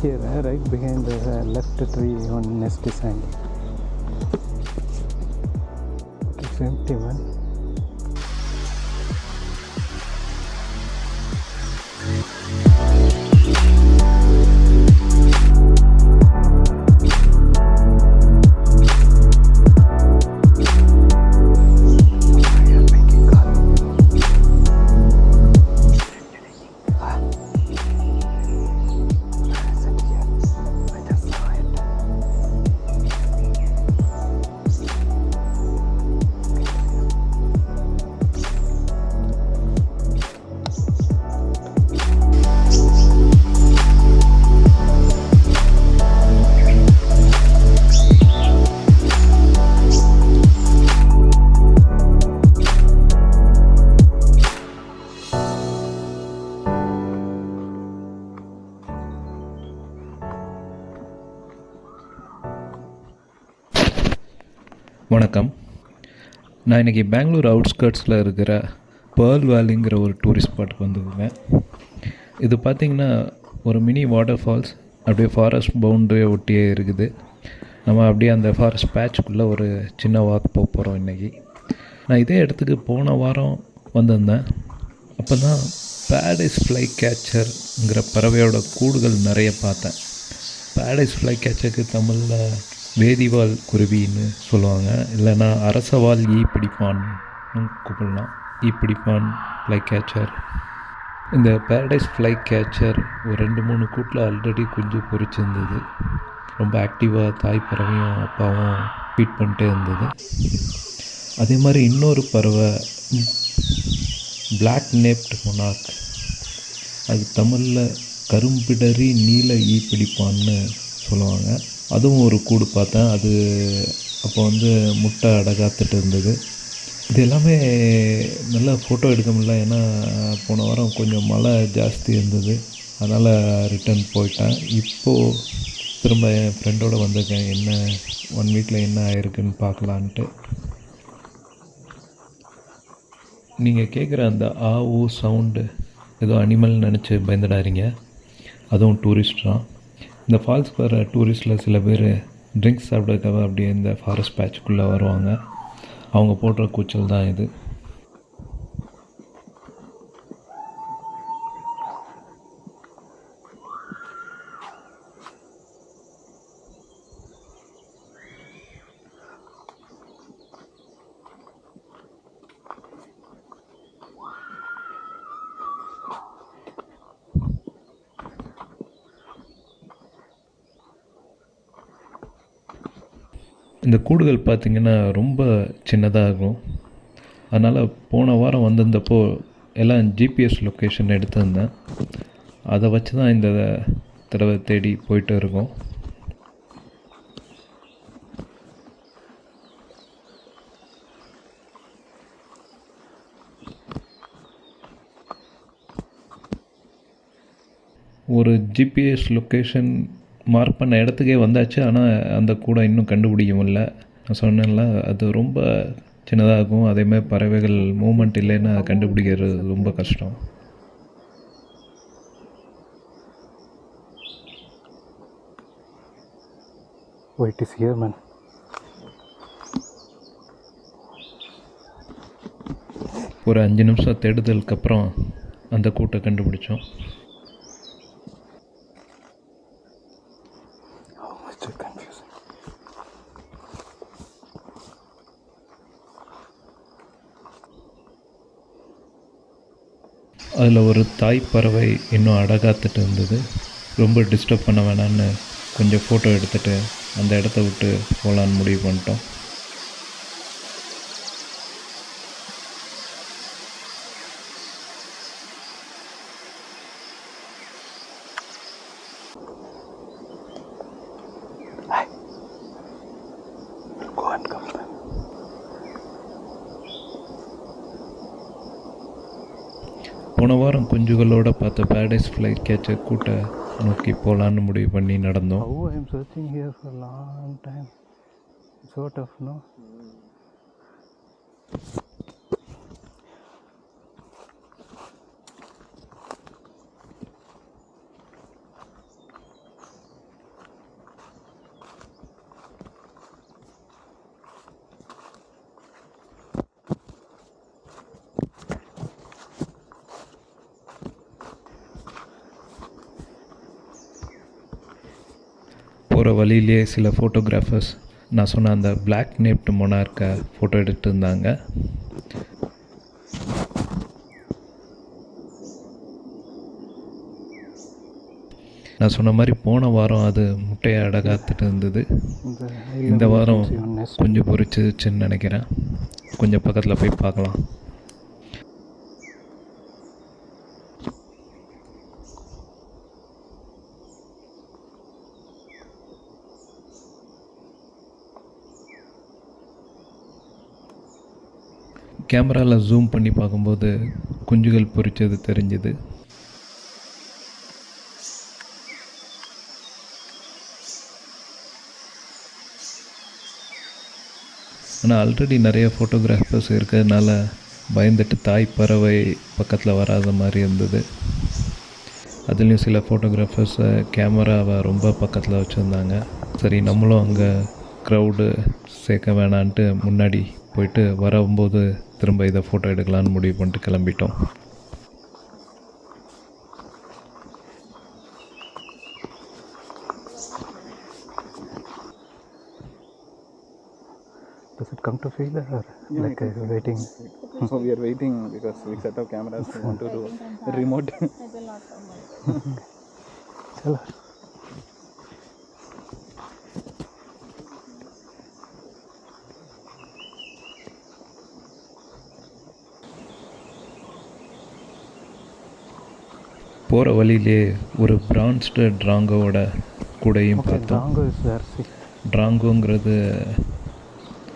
Here, uh, right behind the uh, left tree, on nest hanging. It's empty, man. வணக்கம். நான் இன்றைக்கி பெங்களூர் அவுட்ஸ்கர்ட்ஸில் இருக்கிற pearl வேலிங்கிற ஒரு டூரிஸ்ட் ஸ்பாட்டுக்கு வந்துருக்கேன் இது பார்த்திங்கன்னா ஒரு மினி வாட்டர் ஃபால்ஸ் அப்படியே ஃபாரஸ்ட் பவுண்டரியை ஒட்டியே இருக்குது. நம்ம அப்படியே அந்த ஃபாரஸ்ட் பேட்ச்க்குள்ளே ஒரு சின்ன வாக் போக போகிறோம் இன்றைக்கி நான் இதே இடத்துக்கு போன வாரம் வந்திருந்தேன். அப்போ தான் பேடிஸ் ஃப்ளை கேச்சருங்கிற பறவையோட கூடுகள் நிறைய பார்த்தேன். பேடிஸ் ஃப்ளை கேச்சருக்கு தமிழில் வேதிவால் குருவின்னு சொல்லுவாங்க. இல்லைன்னா அரசவால் ஈ பிடிப்பான் கூப்பிடலாம். ஈ பிடிப்பான் ஃப்ளை கேச்சர் இந்த பேரடைஸ் ஃப்ளை கேச்சர் ஒரு ரெண்டு மூணு கூட்டில் ஆல்ரெடி குஞ்சு பொரிச்சிருந்தது ரொம்ப ஆக்டிவாக தாய் பறவையும் அப்பாவும் ஃபீட் பண்ணிட்டே இருந்தது. அதே மாதிரி இன்னொரு பறவை பிளாக் நேப்ட் மொனாக் அது தமிழில் கரும்பிடறி நீல ஈ பிடிப்பான்னு சொல்லுவாங்க. அதுவும் ஒரு கூடு பார்த்தேன். அது அப்போ வந்து முட்டை அடகாத்துட்டு இருந்தது. இது எல்லாமே நல்லா ஃபோட்டோ எடுக்க முடியல. ஏன்னா போன வாரம் கொஞ்சம் மழை ஜாஸ்தி இருந்தது. அதனால் ரிட்டர்ன் போயிட்டேன். இப்போது திரும்ப என் ஃப்ரெண்டோடு வந்திருக்கேன். என்ன ஒன் வீக்கில் என்ன ஆயிருக்குன்னு பார்க்கலான்ட்டு. நீங்கள் கேட்குற அந்த ஆ ஊ சவுண்டு ஏதோ அனிமல் நினச்சி பயந்துடாதீங்க. அதுவும் டூரிஸ்ட் தான். இந்த ஃபால்ஸ்க்கு வர டூரிஸ்டில் சில பேர் ட்ரிங்க்ஸ் சாப்பிட்றதுக்காக அப்படியே இந்த ஃபாரஸ்ட் பேட்ச்சுக்குள்ளே வருவாங்க. அவங்க போடுற கூச்சல் தான் இது. இந்த கூடுகள் பார்த்திங்கன்னா ரொம்ப சின்னதாக இருக்கும். அதனால் போன வாரம் வந்திருந்தப்போ எல்லாம் ஜிபிஎஸ் லொக்கேஷன் எடுத்திருந்தேன். அதை வச்சு தான் இந்த தடவை தேடி போயிட்டு இருக்கோம். ஒரு ஜிபிஎஸ் லொக்கேஷன் மார்க் பண்ண இடத்துக்கே வந்தாச்சு. ஆனால் அந்த கூடை இன்னும் கண்டுபிடிக்க முடியல நான் சொன்னேன்ல அது ரொம்ப சின்னதாக இருக்கும் அதேமாதிரி பறவைகள் மூமெண்ட் இல்லைன்னா கண்டுபிடிக்கிறது ரொம்ப கஷ்டம். It is here, man. ஒரு அஞ்சு நிமிஷம் தேடுதலுக்கு அப்புறம் அந்த கூட்டை கண்டுபிடிச்சோம். அதில் ஒரு தாய் பறவை இன்னும் அடகாத்துட்டு இருந்தது. ரொம்ப டிஸ்டர்ப் பண்ண வேணான்னு கொஞ்சம் ஃபோட்டோ எடுத்துகிட்டு அந்த இடத்த விட்டு போகலான்னு முடிவு பண்ணிட்டோம். போன வாரம் குஞ்சுகளோட பார்த்த பேரடைஸ் ஃப்ளைட் கேச்சர் கூட்ட நோக்கி போகலான்னு முடிவு பண்ணி நடந்தோம். போகிற வழியிலேயே சில ஃபோட்டோகிராஃபர்ஸ் நான் சொன்ன அந்த பிளாக் நேப்ட் மொனார்க்கை ஃபோட்டோ எடுத்துட்டு இருந்தாங்க நான் சொன்ன மாதிரி போன வாரம் அது முட்டையை அடகாத்துட்டு இருந்தது. இந்த வாரம். கொஞ்சம் பொரிச்சிச்சுன்னு நினைக்கிறேன். கொஞ்சம் பக்கத்தில் போய் பார்க்கலாம். கேமராவில் ஜூம் பண்ணி பார்க்கும்போது குஞ்சுகள் பொறிச்சது தெரிஞ்சுது. ஆனால் ஆல்ரெடி நிறைய ஃபோட்டோகிராஃபர்ஸ் இருக்கிறதுனால பயந்துட்டு தாய் பறவை பக்கத்தில் வராத மாதிரி இருந்தது. அதுலேயும் சில ஃபோட்டோகிராஃபர்ஸை கேமராவை ரொம்ப பக்கத்தில் வச்சுருந்தாங்க. சரி நம்மளும் அங்கே க்ரௌடு சேர்க்க வேணான்ட்டு முன்னாடி போயிட்டு வரும்போது திரும்ப இதை ஃபோட்டோ எடுக்கலான்னு முடிவு பண்ணிட்டு கிளம்பிட்டோம் Does it come to feel or like uh, waiting? So we are waiting because we set up cameras. We want to do remote. Chalo. போகிற வழியிலே ஒரு பிரான்ஸ்டு ட்ராங்கோவோட கூடையும் பார்த்தோம். ட்ராங்கோங்கிறது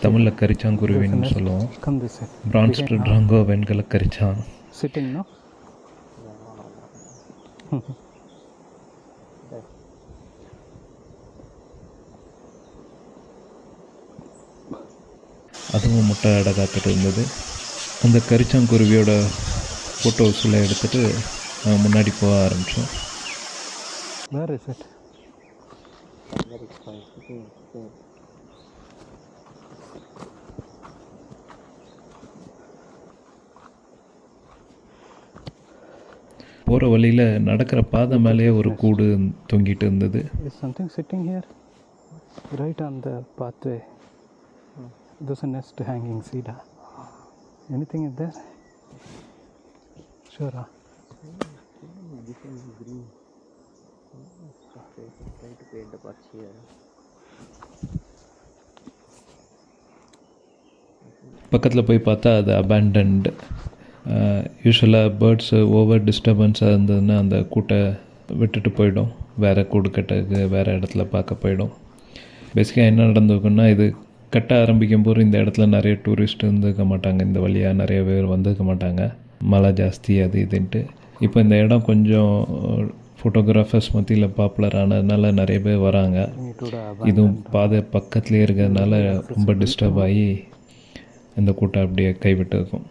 தமிழில் கரிச்சாங்குருவின்னு சொல்லுவோம் Come this way. Bronzed drongo வெண்கல கரிச்சான்? அதுவும் முட்டை அடை காத்துட்டு இருந்தது அந்த கரிச்சாங்குருவியோட ஃபோட்டோஸில் எடுத்துகிட்டு முன்னாடி போக ஆரம்பித்தோம் is it? போகிற வழியில் நடக்கிற பாதை மேலேயே ஒரு கூடு தொங்கிட்டு இருந்தது Is something sitting here? Right on the pathway. There's a பக்கத்தில் போய் பார்த்தா அது அபேண்டன்டு யூஸ்வலாக பேர்ட்ஸு ஓவர் டிஸ்டர்பன்ஸாக இருந்ததுன்னா அந்த கூட்டை விட்டுட்டு போயிடும். வேறு கூடு கட்டுறதுக்கு வேறு இடத்துல பார்க்க போயிடும். பேசிக்காக என்ன நடந்திருக்குன்னா இது கட்ட ஆரம்பிக்கும் போது இந்த இடத்துல நிறைய டூரிஸ்ட் இருந்துக்க மாட்டாங்க. இந்த வழியாக நிறைய பேர் வந்திருக்க மாட்டாங்க. மழை ஜாஸ்தி அது இதுன்ட்டு. இப்போ இந்த இடம் கொஞ்சம் ஃபோட்டோகிராஃபர்ஸ் மத்தியில் பாப்புலர் ஆனதுனால நிறைய பேர் வராங்க இதுவும் பாதை பக்கத்துலேயே இருக்கிறதுனால ரொம்ப டிஸ்டர்ப் ஆகி இந்த கூட்டம் அப்படியே கைவிட்டு இருக்கும்.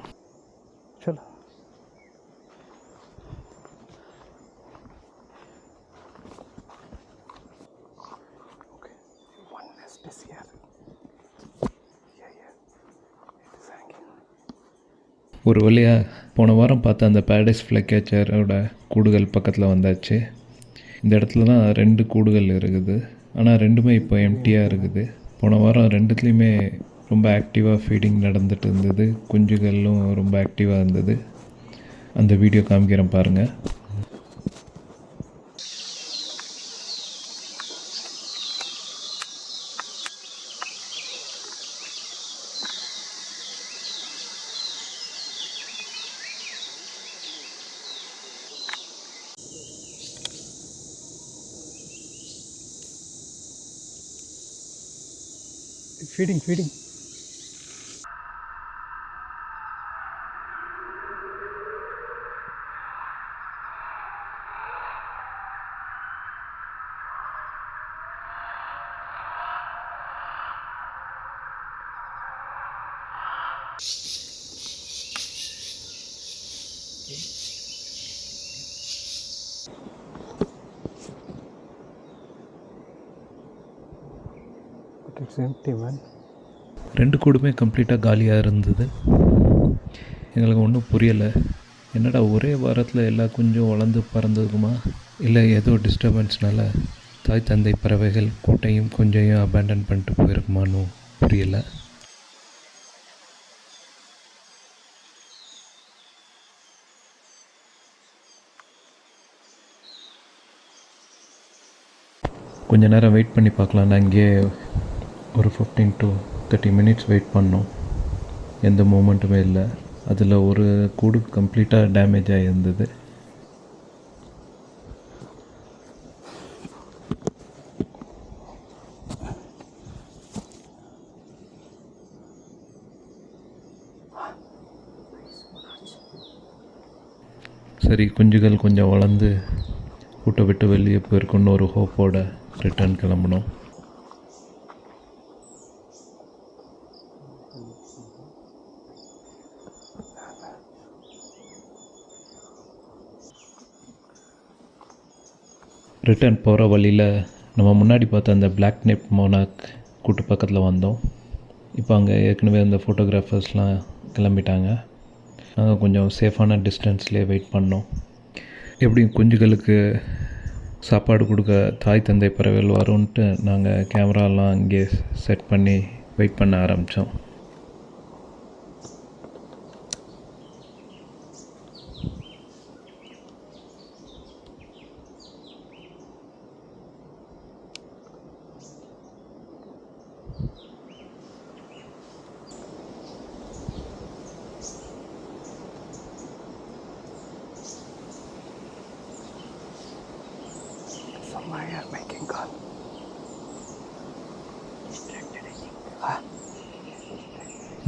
ஒரு வழியாக போன வாரம் பார்த்த அந்த பேரடைஸ் ஃப்ளக்கேச்சரோட கூடுகள் பக்கத்தில் வந்தாச்சு. இந்த இடத்துல தான் ரெண்டு கூடுகள் இருக்குது. ஆனால் ரெண்டுமே இப்போ எம்டியாக இருக்குது. போன வாரம் ரெண்டுத்துலேயுமே ரொம்ப ஆக்டிவாக ஃபீடிங் நடந்துட்டு இருந்தது. குஞ்சுகளும் ரொம்ப ஆக்டிவாக இருந்தது. அந்த வீடியோ காமிக்கிறேன் பாருங்கள் Feeding, feeding. But it's ரெண்டு கூடுமே கம்ப்ளீட்டாக காலியாக இருந்தது. எங்களுக்கு ஒன்றும் புரியலை. என்னடா ஒரே வாரத்தில் எல்லா குஞ்சும் வளர்ந்து பறந்துக்குமா இல்லை ஏதோ டிஸ்டர்பன்ஸ்னால தாய் தந்தை பறவைகள் கூட்டையும் கொஞ்சையும் அபேண்டன் பண்ணிட்டு போயிருக்குமான்னு புரியலை. கொஞ்ச நேரம் வெயிட் பண்ணி பார்க்கலான்னு அங்கேயே ஒரு fifteen to thirty minutes wait பண்ணோம். எந்த மூமெண்ட்டுமே இல்லை. அதில் ஒரு கூடு கம்ப்ளீட்டாக டேமேஜ் ஆகியிருந்தது சரி குஞ்சுகள் கொஞ்சம் வளர்ந்து கூட்டை விட்டு வெளியே போயிருக்குன்னு ஒரு ஹோப்போட ரிட்டர்ன் கிளம்பணும் ரிட்டர்ன் போகிற வழியில் நம்ம முன்னாடி பார்த்த அந்த பிளாக் நெப் மோனாக் கூட்டு பக்கத்தில் வந்தோம். இப்போ அங்கே ஏற்கனவே அந்த ஃபோட்டோகிராஃபர்ஸ்லாம் கிளம்பிட்டாங்க. நாங்கள் கொஞ்சம் சேஃபான டிஸ்டன்ஸ்லேயே வெயிட் பண்ணோம். எப்படியும் குஞ்சுகளுக்கு சாப்பாடு கொடுக்க தாய் தந்தை பறவைகள் வரும்ன்ட்டு நாங்கள் கேமராலாம் அங்கே செட் பண்ணி வெயிட் பண்ண ஆரம்பித்தோம் Somebody are making God?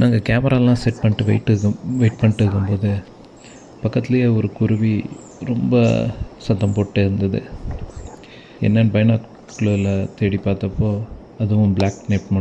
நாங்கள் கேமராலாம் செட் பண்ணிட்டு வெயிட் வெயிட் பண்ணிட்டு இருக்கும்போது பக்கத்துலேயே ஒரு குருவி ரொம்ப சத்தம் போட்டு இருந்தது. என்னென்னு பைனாக்குலரில் தேடி பார்த்தப்போ அதுவும் பிளாக் நெப்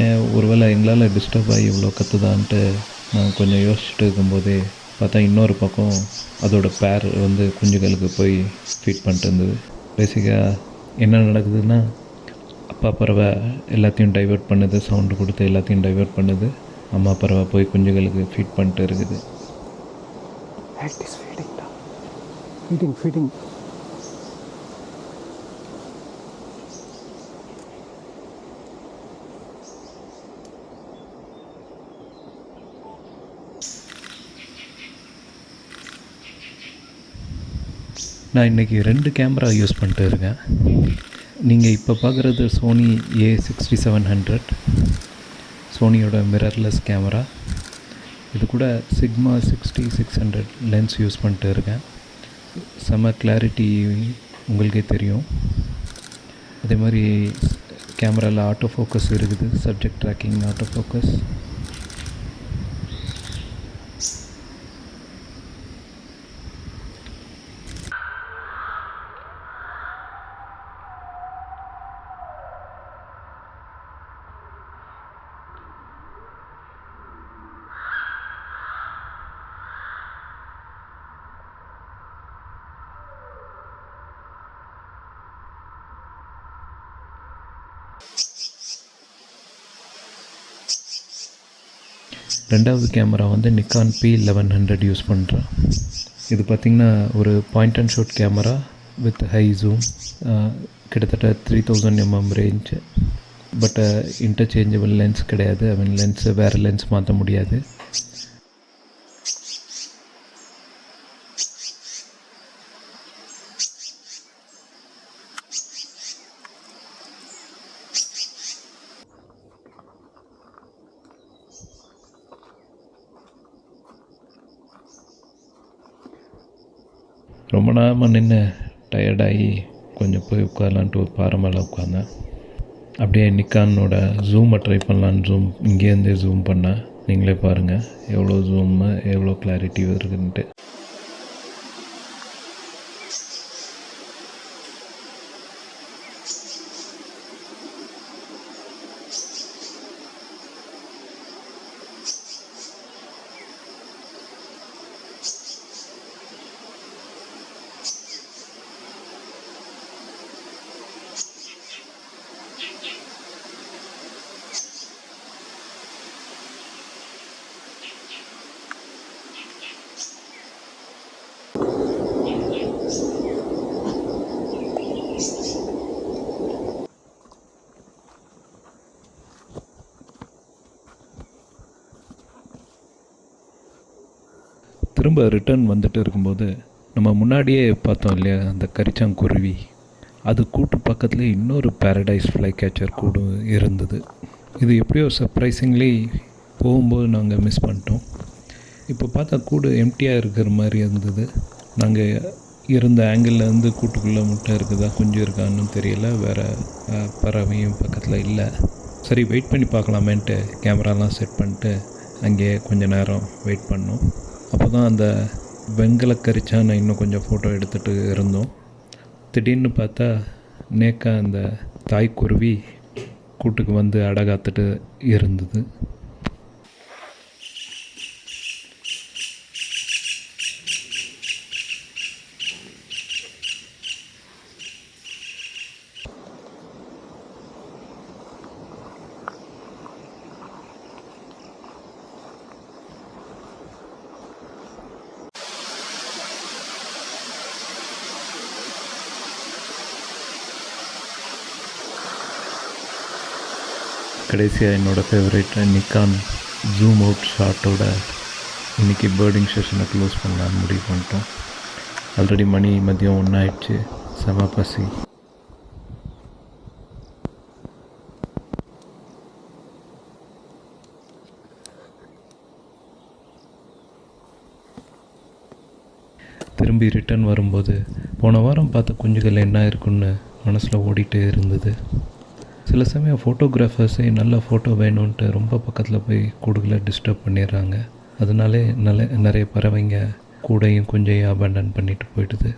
ஏன் ஒருவேளை எங்களால் டிஸ்டர்ப் ஆகி இவ்வளோ கத்துதான்ட்டு நான் கொஞ்சம் யோசிச்சுட்டு இருக்கும்போதே பார்த்தா இன்னொரு பக்கம் அதோட பேர் வந்து குஞ்சுகளுக்கு போய் ஃபீட் பண்ணிட்டு இருந்தது. பேசிக்காக என்ன நடக்குதுன்னா அப்பா பறவை எல்லாத்தையும் டைவர்ட் பண்ணுது சவுண்டு கொடுத்து எல்லாத்தையும் டைவர்ட் பண்ணுது. அம்மா பறவை போய் குஞ்சுகளுக்கு ஃபீட் பண்ணிட்டு இருக்குது. ஃபீடிங் ஃபீடிங் நான் இன்றைக்கி ரெண்டு கேமரா யூஸ் பண்ணிட்டு இருக்கேன். நீங்கள் இப்போ பார்க்குறது Sony A sixty seven hundred சோனியோட mirrorless camera இது கூட Sigma sixty six hundred lens use பண்ணிட்டு இருக்கேன். செம கிளாரிட்டி உங்களுக்கே தெரியும். அதே மாதிரி கேமராவில் ஆட்டோ ஃபோக்கஸ் இருக்குது சப்ஜெக்ட் ட்ராக்கிங் ஆட்டோ ஃபோக்கஸ் ரெண்டாவது கேமரா வந்து Nikon P eleven hundred use பண்ணுறேன் இது பார்த்திங்கன்னா ஒரு point and shoot camera with high zoom கிட்டத்தட்ட three thousand MM range but interchangeable lens கிடையாது. ஐ மீன் லென்ஸு வேறு லென்ஸ் மாற்ற முடியாது. ரொம்ப நேரமாக நின்று டயர்டாகி கொஞ்சம் போய் உட்காரலான்ட்டு ஒரு பாறை மேலே உட்காந்தேன். அப்படியே நிக்கானோட ஜூமை ட்ரை பண்ணலான்னு ஜூம் இங்கேருந்தே ஜூம் பண்ணேன். நீங்களே பாருங்கள் எவ்வளோ ஜூம்மு எவ்வளோ கிளாரிட்டி வருதுன்ட்டு. திரும்ப ரிட்டர்ன் வந்துட்டு இருக்கும்போது நம்ம முன்னாடியே பார்த்தோம் இல்லையா அந்த கரிச்சாங்குருவி? அது கூட்டு பக்கத்துலேயே இன்னொரு பேரடைஸ் ஃப்ளை கேச்சர் கூடு இருந்தது. இது எப்படியோ சர்ப்ரைசிங்லி போகும்போது நாங்கள் மிஸ் பண்ணிட்டோம். இப்போ பார்த்தா கூடு எம்டியாக இருக்கிற மாதிரி இருந்தது. நாங்கள் இருந்த ஆங்கிள்லேருந்து கூட்டுக்குள்ளே முட்டை இருக்குதா குஞ்சு இருக்கான்னு தெரியல. வேறு பறவையும் பக்கத்தில் இல்லை. சரி வெயிட் பண்ணி பார்க்கலாமேன்ட்டு கேமராலாம் செட் பண்ணிட்டு அங்கேயே கொஞ்ச நேரம் வெயிட் பண்ணோம். அப்போ தான் அந்த வெங்கல கரிச்சானை இன்னும் கொஞ்சம் ஃபோட்டோ எடுத்துகிட்டு இருந்தோம். திடீர்னு பார்த்தா நேக்கா அந்த தாய்க்குருவி கூட்டுக்கு வந்து அடகாத்துட்டு இருந்தது. கடைசியாக என்னோடய ஃபேவரேட் நிக்கான் ஜூம் அவுட் ஷாட்டோட இன்றைக்கி பேர்டிங் செஷனை க்ளோஸ் பண்ணலான்னு முடிவு பண்ணிட்டோம். ஆல்ரெடி மணி மதியம் ஒன்றாயிடுச்சு செம பசி. திரும்பி ரிட்டர்ன் வரும்போது போன வாரம் பார்த்த குஞ்சுகள் என்ன இருக்குன்னு மனசில் ஓடிட்டே இருந்தது. சில சமயம் ஃபோட்டோகிராஃபர்ஸே நல்ல ஃபோட்டோ வேணும்ன்ட்டு ரொம்ப பக்கத்தில் போய் கூடுகளை டிஸ்டர்ப் பண்ணிடுறாங்க. அதனாலே நல்ல நிறைய பறவைங்க கூடையும் கொஞ்சம் அபண்டன் பண்ணிட்டு போயிடுது.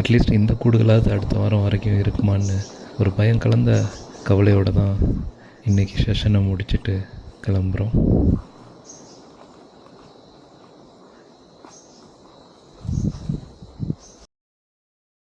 அட்லீஸ்ட் இந்த கூடுகளாவது அடுத்த வாரம் வரைக்கும் இருக்குமான்னு ஒரு பயம் கலந்த கவலையோடு தான் இன்றைக்கி செஷனை முடிச்சுட்டு கிளம்புறோம்.